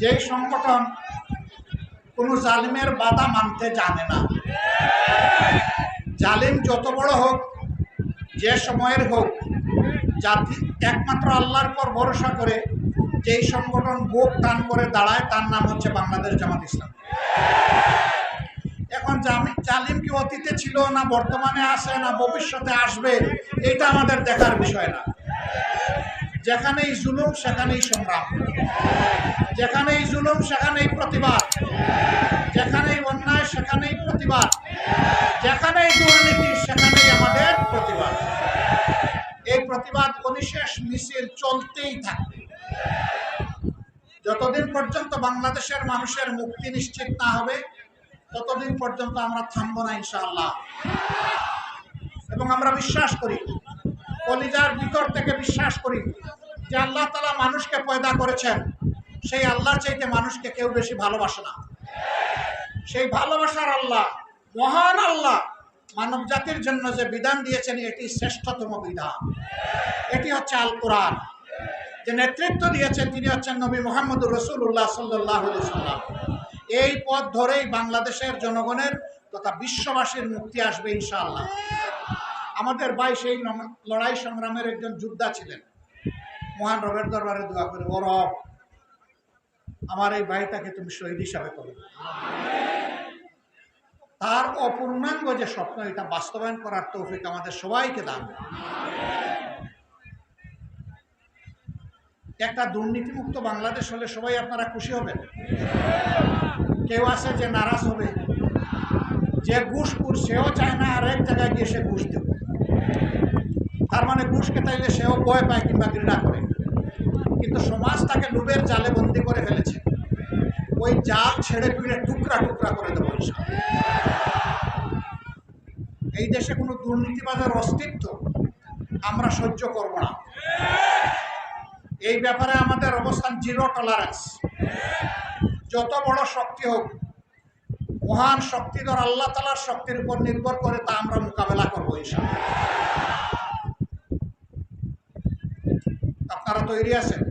যেই সংগঠন কোনো জালিমের বাধা মানতে জানে না। জালিম যত বড় হোক, যে সময়ের হোক, জাতি একমাত্র আল্লাহর পর ভরসা করে যেই সংগঠন বুক টান করে দাঁড়ায়, তার নাম হচ্ছে বাংলাদেশ জামাত ইসলাম। এখন জামি, জালিম কি অতীতে ছিল না বর্তমানে আছে না ভবিষ্যতে আসবে, এটা আমাদের দেখার বিষয় না। যেখানেই জুলুম, সেখানেই সংগ্রাম। যেখানেই জুলুম, সেখানেই প্রতিবাদ। যেখানেই অন্যায়, সেখানেই প্রতিবাদ। যেখানেই দুর্নীতি, সেখানেই আমাদের প্রতিবাদ। এই প্রতিবাদ অনিশেষ মিছিল চলতেই থাকবে। যতদিন পর্যন্ত বাংলাদেশের মানুষের মুক্তি নিশ্চিত না হবে, ততদিন পর্যন্ত আমরা থামবো না, ইনশাআল্লাহ। এবং আমরা বিশ্বাস করি কলিজার ভিতর থেকে বিশ্বাস করি যে আল্লাহ তালা মানুষকে পয়দা করেছেন। সেই আল্লাহর চাইতে মানুষকে কেউ বেশি ভালোবাসে না। সেই ভালোবাসার আল্লাহ, মহান আল্লাহ মানব জাতির জন্য যে বিধান দিয়েছেন, এটি শ্রেষ্ঠতম বিধান। এটি হচ্ছে আল কোরআন। যে নেতৃত্ব দিয়েছেন, তিনি হচ্ছেন নবী মোহাম্মদুর রসুল্লাহ সাল্লাহ সাল্লাম এই পথ ধরেই বাংলাদেশের জনগণের তথা বিশ্ববাসীর মুক্তি আসবে ইনশাআল্লাহ। আমাদের ভাই সেই লড়াই সংগ্রামের একজন যোদ্ধা ছিলেন। মহান রবের দরবারে দোয়া করে, ও রব, আমার এই ভাইটাকে তুমি শহীদ হিসাবে করো। তার অপূর্ণাঙ্গ যে স্বপ্ন, এটা বাস্তবায়ন করার তৌফিক আমাদের সবাইকে দান। একটা দুর্নীতিমুক্ত বাংলাদেশ হলে সবাই আপনারা খুশি হবেন। কেউ আছে যে নারাজ হবে? যে ঘুষপুর সেও চায় না, আর এক জায়গায় গিয়ে সে ঘুষ দেবে। তার মানে ঘুষ তাইলে সেও ভয় পায় কিংবা ঘৃণা করে। কিন্তু সমাজ তাকে লুবের জালে বন্দি করে ফেলেছে। ওই জাল ছেড়ে ফিরে টুকরা টুকরা করে দেবো। এই দেশে কোনো দুর্নীতিবাজের অস্তিত্ব আমরা সহ্য করব না। এই ব্যাপারে আমাদের অবস্থান জিরো টলারেন্স যত বড় শক্তি হোক মহান শক্তিধর আল্লাহ তালার শক্তির উপর নির্ভর করে তা আমরা মোকাবেলা করব আপনারা তৈরি আছেন?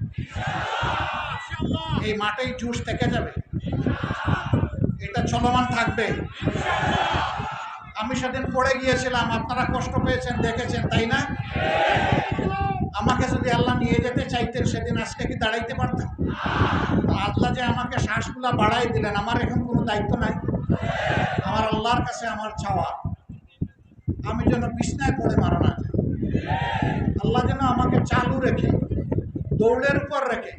এই মাঠেই জুস থেকে যাবে। এটা চলমান থাকবে। আমি সেদিন পড়ে গিয়েছিলাম, আপনারা কষ্ট পেয়েছেন, দেখেছেন, তাই না? আমাকে যদি আল্লাহ নিয়ে যেতে চাইতেন, সেদিন আজকে কি দাঁড়াইতে পারতাম? আল্লাহ যে আমাকে শ্বাসগুলা বাড়াই দিলেন, আমার এখন কোনো দায়িত্ব নাই। আমার আল্লাহর কাছে আমার চাওয়া। আমি যেন বিছনায় পড়ে মারা না যাই। আল্লাহ যেন আমাকে চালু রেখে, দৌড়ের উপর রেখে,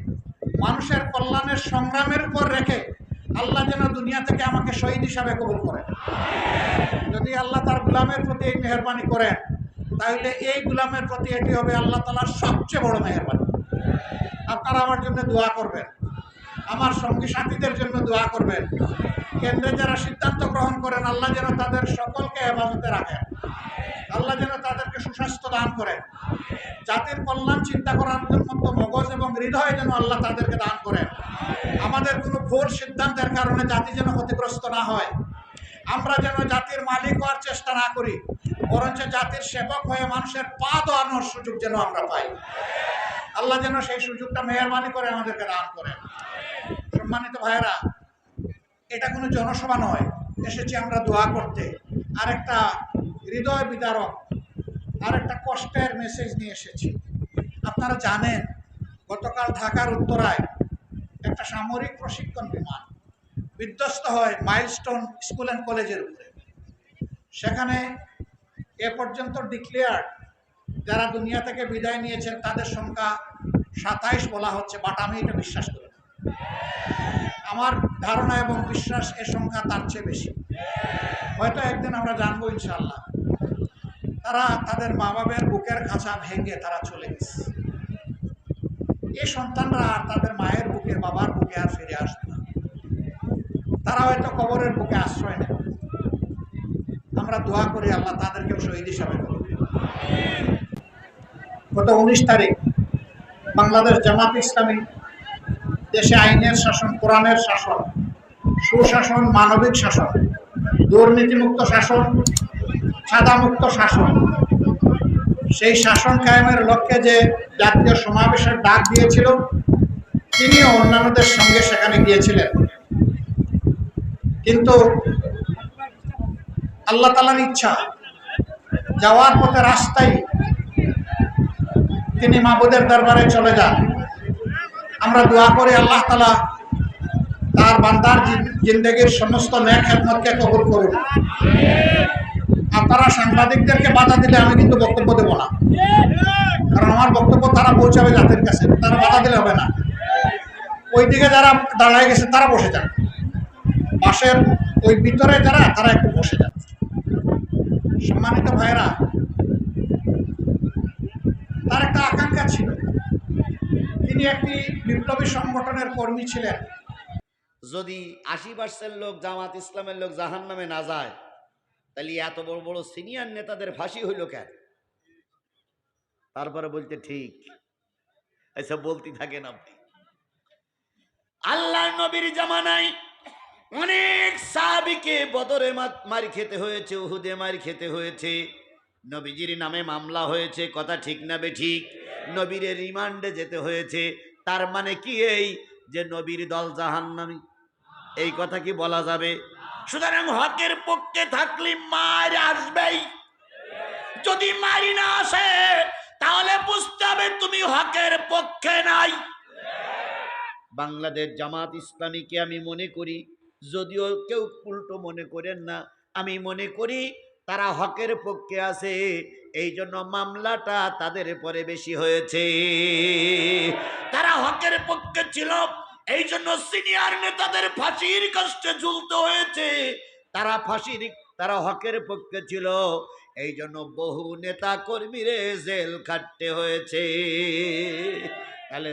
মানুষের কল্যাণের সংগ্রামের উপর রেখে আল্লাহ যেন দুনিয়া থেকে আমাকে শহীদ হিসাবে কবুল করেন। যদি আল্লাহ তার গুলামের প্রতি এই মেহরবানি করেন, তাহলে এই গুলামের প্রতি এটি হবে আল্লাহ তালার সবচেয়ে বড় মেহরবানি। আপনারা আমার জন্য দোয়া করবেন। আমার সঙ্গী সাথীদের জন্য দোয়া করবেন। কেন্দ্রে যারা সিদ্ধান্ত গ্রহণ করেন, আল্লাহ যেন তাদের সকলকে হেফাজতে রাখেন আল্লাহ যেন তাদেরকে সুস্বাস্থ্য দান করেন জাতির কল্যাণ চিন্তা করার মতো মগজ এবং হৃদয় যেন আল্লাহ তাদেরকে দান করেন আমাদের কোনো ভুল সিদ্ধান্তের কারণে জাতি যেন ক্ষতিগ্রস্ত না হয়। আমরা যেন জাতির মালিক হওয়ার চেষ্টা না করি, বরঞ্চ জাতির সেবক হয়ে মানুষের পা দোয়ানোর সুযোগ যেন আমরা পাই। আল্লাহ যেন সেই সুযোগটা মেহরবানি করে আমাদেরকে দান করেন। সম্মানিত ভাইয়েরা এটা কোনো জনসভা নয়, এসেছি আমরা দোয়া করতে। আর একটা হৃদয় বিদারক আর একটা কষ্টের মেসেজ নিয়ে এসেছি। আপনারা জানেন, গতকাল ঢাকার উত্তরায় একটা সামরিক প্রশিক্ষণ বিমান বিধ্বস্ত হয় মাইলস্টোন স্কুল অ্যান্ড কলেজের উপরে। সেখানে এ পর্যন্ত ডিক্লেয়ার যারা দুনিয়া থেকে বিদায় নিয়েছেন, তাদের সংখ্যা সাতাইশ বলা হচ্ছে বাট আমি এটা বিশ্বাস করি। আমার ধারণা এবং বিশ্বাস এর সংখ্যা তার চেয়ে বেশি। হয়তো একদিন আমরা জানব ইনশাল্লাহ তারা তাদের মা বাবার বুকের খাঁচা ভেঙে তারা চলে গেছে। এই সন্তানরা আর তাদের মায়ের বুকে, বাবার বুকে আর ফিরে আসবে না। তারা হয়তো কবরের বুকে আশ্রয় নেবে। আমরা দোয়া করি আল্লাহ তাদেরকেও শহীদ হিসাবে গত উনিশ তারিখ বাংলাদেশ জামাত ইসলামী দেশে আইনের শাসন, কোরআনের শাসন, সুশাসন, মানবিক শাসন, দুর্নীতিমুক্ত শাসন, সাদামুক্ত শাসন, সেই শাসন কায়েমের লক্ষ্যে যে জাতীয় সমাবেশের ডাক দিয়েছিল, তিনিও অন্যান্যদের সঙ্গে সেখানে গিয়েছিলেন। কিন্তু আল্লাহ তালার ইচ্ছা, যাওয়ার পথে রাস্তায় তিনি মাবুদের দরবারে চলে যান। আমরা দোয়া করে আল্লাহ তালা তার বান্দার জিন্দেগির সমস্ত ন্যাক খেদমতকে কবুল করুন আপনারা সাংবাদিকদেরকে বাধা দিলে আমি কিন্তু বক্তব্য দেবো না। কারণ আমার বক্তব্য তারা পৌঁছাবে জাতির কাছে, তারা বাধা দিলে হবে না। ওইদিকে যারা দাঁড়ায় গেছে, তারা বসে যান পাশের ওই ভিতরে যারা, তারা একটু বসে যান সম্মানিত ভাইরা তার একটা আকাঙ্ক্ষা ছিল। তিনি একটি বিপ্লবী সংগঠনের কর্মী ছিলেন। যদি আশি পার্সেন্ট লোক জামাত ইসলামের লোক জাহান নামে না যায়, তাহলে এত বড় বড় সিনিয়র নেতাদের ফাঁসি হইল কেন? তারপরে বলতে ঠিক। এসব বলতে থাকেন আপনি। আল্লাহ নবীর জামানায় অনেক সাহাবিকে বদরে মার খেতে হয়েছে, উহুদে মার খেতে হয়েছে। নবীজির নামে মামলা হয়েছে, কথা ঠিক না বে ঠিক। নবীর রিমান্ডে যেতে হয়েছে। তার মানে কি এই যে নবীর দল জাহান্নামী? এই কথা কি বলা যাবে? সুতরাং হকের পক্ষে থাকলে মার আসবেই। যদি মারি না আসে, তাহলে বুঝতে হবে তুমি হকের পক্ষে নাই। বাংলাদেশ জামাত ইসলামীকে আমি মনে করি, যদিও কেউ উল্টো মনে করেন না, আমি মনে করি তারা হকের পক্ষে আছে এই জন্য মামলাটা তাদের পরে বেশি হয়েছে। তারা হকের পক্ষে ছিল এই জন্য সিনিয়র নেতাদের ফাঁসির কষ্টে ঝুলতে হয়েছে। তারা ফাঁসির, তারা হকের পক্ষে ছিল এই জন্য বহু নেতা কর্মীরে জেল খাটতে হয়েছে। তাহলে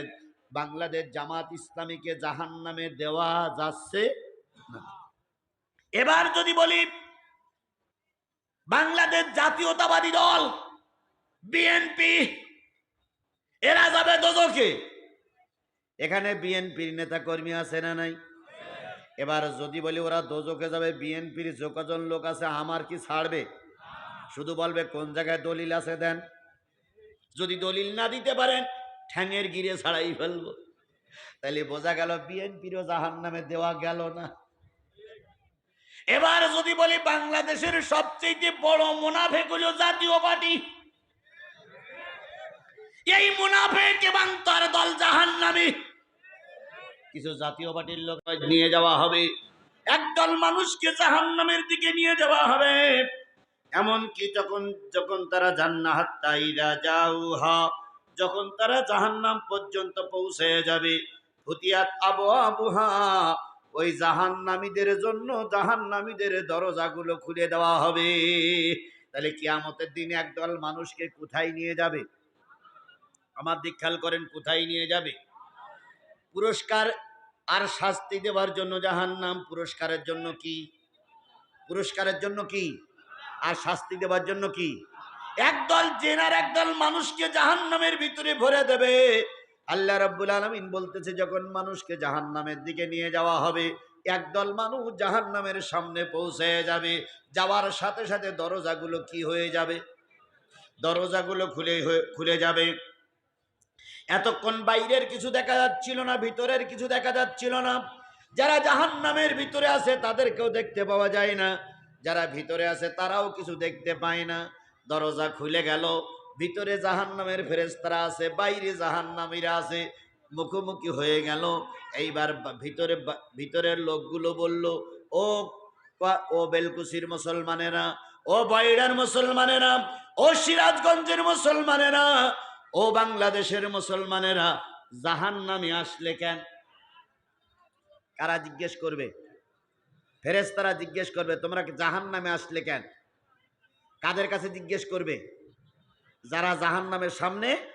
বাংলাদেশ জামাত ইসলামীকে জাহান নামে দেওয়া যাচ্ছে না। এবার যদি বলি বাংলাদেশ জাতীয়তাবাদী দল, বিএনপি। এরা যাবে দোজকে এখানে বিএনপির নেতা কর্মী আছে না নাই? এবার যদি বলি ওরা দোজকে যাবে, বিএনপির যোগাজন লোক আছে, আমার কি ছাড়বে? শুধু বলবে কোন জায়গায় দলিল আছে দেন। যদি দলিল না দিতে পারেন, ঠ্যাঙের গিরে ছাড়াই ফেলব। তাহলে বোঝা গেল বিএনপিরও জাহান নামে দেওয়া গেল না। এবার যদি বলি বাংলাদেশের সবচেয়ে বড় মুনাফেক হলো জাতীয় পার্টি, এই মুনাফেক এবং তার দল জাহান নামে কিছু জাতীয় পার্টির লোক নিয়ে যাওয়া হবে, একদল মানুষকে জাহান নামের দিকে নিয়ে যাওয়া হবে। এমনকি যখন যখন তারা জান্নাহাত তাইরা যাউহা, যখন তারা জাহান্নাম পর্যন্ত পৌঁছে যাবে, ফুতিয়াত আবু আবুহা ওই জাহান্নামীদের জন্য জাহান্নামীদের দরজাগুলো খুলে দেওয়া হবে। তাহলে কিয়ামতের দিনে একদল মানুষকে কোথায় নিয়ে যাবে? আমার দিক খেয়াল করেন, কোথায় নিয়ে যাবে? পুরস্কার আর শাস্তি দেওয়ার জন্য জাহান্নাম, পুরস্কারের জন্য কি? পুরস্কারের জন্য কি? আর শাস্তি দেওয়ার জন্য কি? একদল জেনার একদল মানুষকে জাহান্নামের ভিতরে ভরে দেবে। আল্লাহ রাব্বুল আলামিন বলতেছে, যখন মানুষকে জাহান্নামের দিকে নিয়ে যাওয়া হবে, একদল মানুষ জাহান্নামের সামনে পৌঁছে যাবে। যাওয়ার সাথে সাথে দরজাগুলো কি হয়ে যাবে? দরজাগুলো খুলে খুলে যাবে। এতক্ষণ বাইরের কিছু দেখা যাচ্ছিল না, ভিতরের কিছু দেখা যাচ্ছিল না। যারা জাহান্নামের ভিতরে আছে, তাদেরকেও দেখতে পাওয়া যায় না। যারা ভিতরে আছে, তারাও কিছু দেখতে পায় না। দরজা খুলে গেল। ভিতরে জাহান জাহান্নামের ফেরেস্তারা আছে, বাইরে জাহান্নামীরা আছে। মুখোমুখি হয়ে গেল। এইবার ভিতরে ভিতরের লোকগুলো বলল, ও ও বেলকুসির মুসলমানেরা, ও বাইরার মুসলমানেরা, ও সিরাজগঞ্জের মুসলমানেরা, ও বাংলাদেশের মুসলমানেরা, জাহান্নামে আসলে কেন? কারা জিজ্ঞেস করবে? ফেরেস্তারা জিজ্ঞেস করবে, তোমরা জাহান নামে আসলে কেন? কাদের কাছে জিজ্ঞেস করবে? যারা জাহান নামের সামনে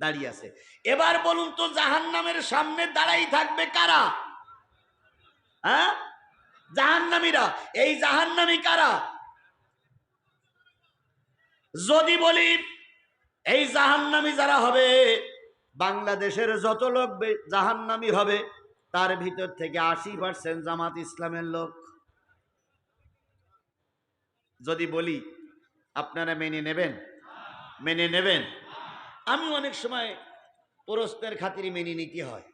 দাঁড়িয়ে আছে। এবার বলুন তো জাহান নামের সামনে দাঁড়াই থাকবে কারা? হ্যাঁ? জাহান্নামীরা। এই জাহান্নামী কারা? যদি বলি, এই জাহান্নামী যারা হবে, বাংলাদেশের যত লোক জাহান্নামী হবে, তার ভিতর থেকে আশি পার্সেন্ট জামাত ইসলামের লোক। যদি বলি, আপনারা মেনে নেবেন? মেনে নেবেন। আমি অনেক সময় প্রশ্নের খাতিরে মেনে নিতে হয়।